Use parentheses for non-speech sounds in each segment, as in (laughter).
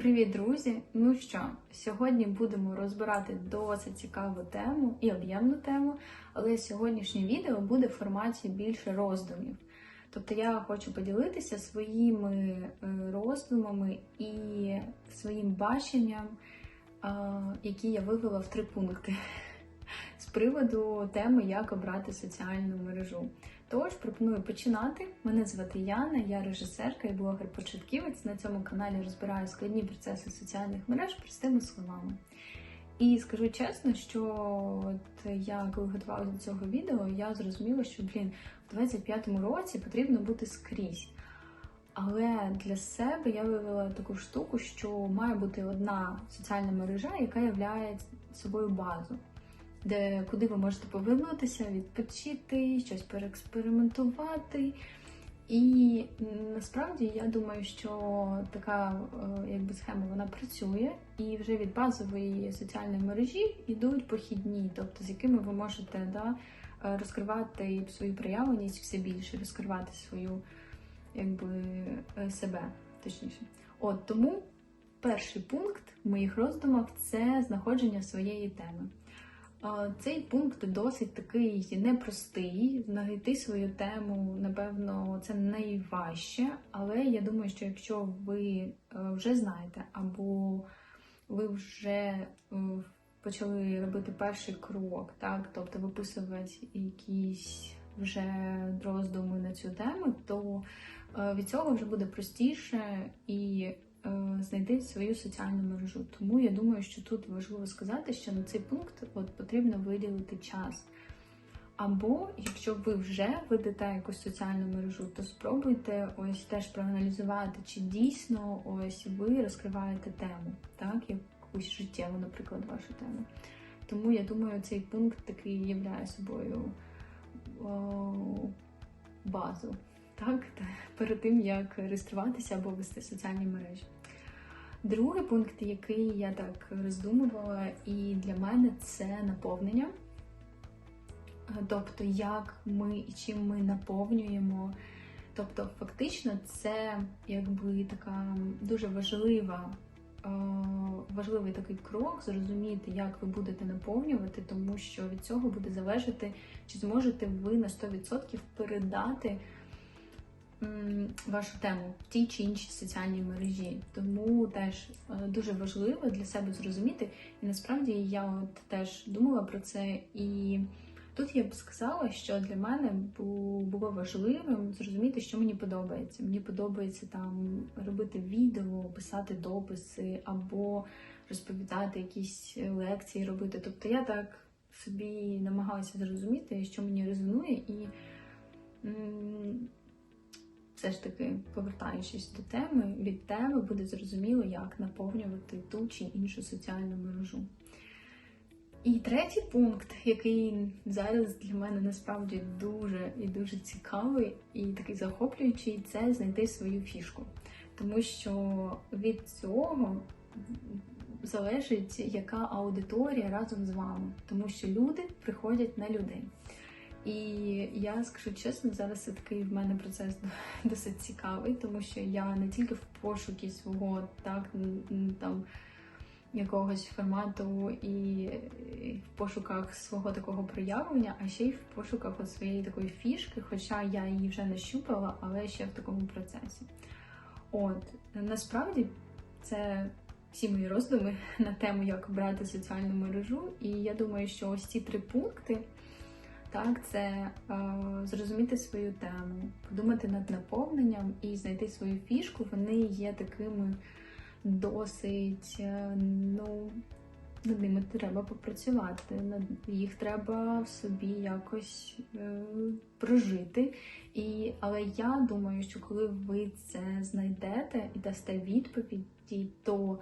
Привіт, друзі! Ну що, сьогодні будемо розбирати досить цікаву тему і об'ємну тему, але сьогоднішнє відео буде в форматі більше роздумів. Тобто я хочу поділитися своїми е, роздумами і своїм баченням, які я вивела в три пункти приводу теми, як обрати соціальну мережу. Тож пропоную починати. Мене звати Яна, я режисерка і блогер-початківець. На цьому каналі розбираю складні процеси соціальних мереж простими словами. І скажу чесно, що от я коли готувалася до цього відео, я зрозуміла, що блін, в 25-му році потрібно бути скрізь. Але для себе я вивела таку штуку, що має бути одна соціальна мережа, яка являє собою базу де куди ви можете повернутися, відпочити, щось переекспериментувати. І насправді я думаю, що така е, якби схема вона працює, і вже від базової соціальної мережі йдуть похідні, тобто з якими ви можете да, е, розкривати свою проявленість все більше, розкривати свою якби е, себе, точніше. От тому перший пункт в моїх роздумах це знаходження своєї теми. Цей пункт досить такий непростий. Знайти свою тему, напевно, це найважче, але я думаю, що якщо ви е, вже знаєте, або ви вже е, почали робити перший крок, так, тобто виписувати якісь вже роздуми на цю тему, то е, від цього вже буде простіше і знайти свою соціальну мережу. Тому я думаю, що тут важливо сказати, що на цей пункт от потрібно виділити час. Або якщо ви вже ведете якусь соціальну мережу, то спробуйте ось теж проаналізувати, чи дійсно ось ви розкриваєте тему, так, якусь життєву, наприклад, вашу тему. Тому я думаю, цей пункт такий являє собою о, базу так, перед тим, як реєструватися або вести соціальні мережі. Другий пункт, який я так роздумувала, і для мене це наповнення. Тобто, як ми і чим ми наповнюємо. Тобто, фактично, це якби така дуже важлива, важливий такий крок зрозуміти, як ви будете наповнювати, тому що від цього буде залежати, чи зможете ви на 100% передати вашу тему в тій чи іншій соціальній мережі. Тому теж е, дуже важливо для себе зрозуміти. І насправді я от теж думала про це. І тут я б сказала, що для мене було важливим зрозуміти, що мені подобається. Мені подобається там робити відео, писати дописи або розповідати якісь лекції робити. Тобто я так собі намагалася зрозуміти, що мені резонує і все ж таки, повертаючись до теми, від теми буде зрозуміло, як наповнювати ту чи іншу соціальну мережу. І третій пункт, який зараз для мене насправді дуже і дуже цікавий і такий захоплюючий, це знайти свою фішку. Тому що від цього залежить, яка аудиторія разом з вами, тому що люди приходять на людей. І я скажу чесно, зараз такий в мене процес досить цікавий, тому що я не тільки в пошукі свого так там якогось формату і в пошуках свого такого проявлення, а ще й в пошуках от своєї такої фішки, хоча я її вже нащупала, але ще в такому процесі. От насправді це всі мої роздуми (laughs) на тему, як обрати соціальну мережу, і я думаю, що ось ці три пункти. Так, це е, зрозуміти свою тему, подумати над наповненням і знайти свою фішку. Вони є такими досить, е, ну, над ними треба попрацювати, над їх треба собі якось е, прожити. І, Але я думаю, що коли ви це знайдете і дасте відповіді, то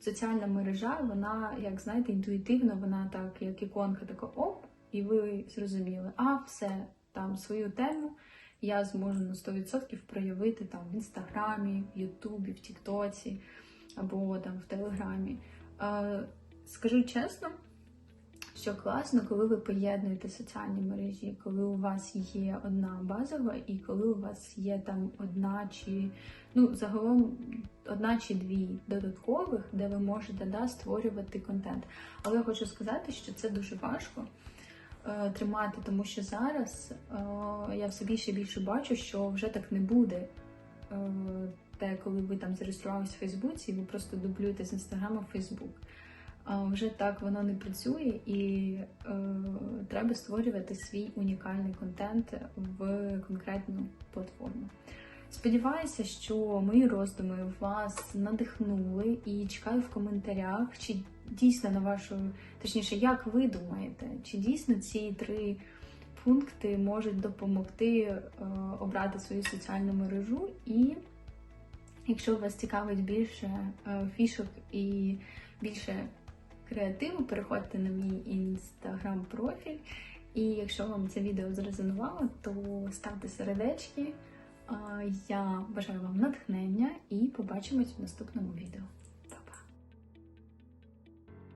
соціальна мережа, вона, як знаєте, інтуїтивно, вона так, як іконка, така оп і ви зрозуміли, а все там свою тему я зможу на 100% проявити там в інстаграмі, в Ютубі, в Тіктоці або там в Телеграмі. Скажу чесно, що класно, коли ви поєднуєте соціальні мережі, коли у вас є одна базова, і коли у вас є там одна чи ну загалом одна чи дві додаткових, де ви можете да, створювати контент. Але я хочу сказати, що це дуже важко е, тримати, тому що зараз е, я все більше і більше бачу, що вже так не буде. Е, те, коли ви там зареєструвалися в Фейсбуці, і ви просто дублюєте з інстаграму в Фейсбук. Вже так воно не працює, і е, треба створювати свій унікальний контент в конкретну платформу. Сподіваюся, що мої роздуми вас надихнули і чекаю в коментарях, чи дійсно на вашу, точніше, як ви думаєте, чи дійсно ці три пункти можуть допомогти е, обрати свою соціальну мережу і Якщо вас цікавить більше е, фішок і більше креативу, переходьте на мій інстаграм-профіль. І якщо вам це відео зрезонувало, то ставте сердечки. Я бажаю вам натхнення і побачимось в наступному відео.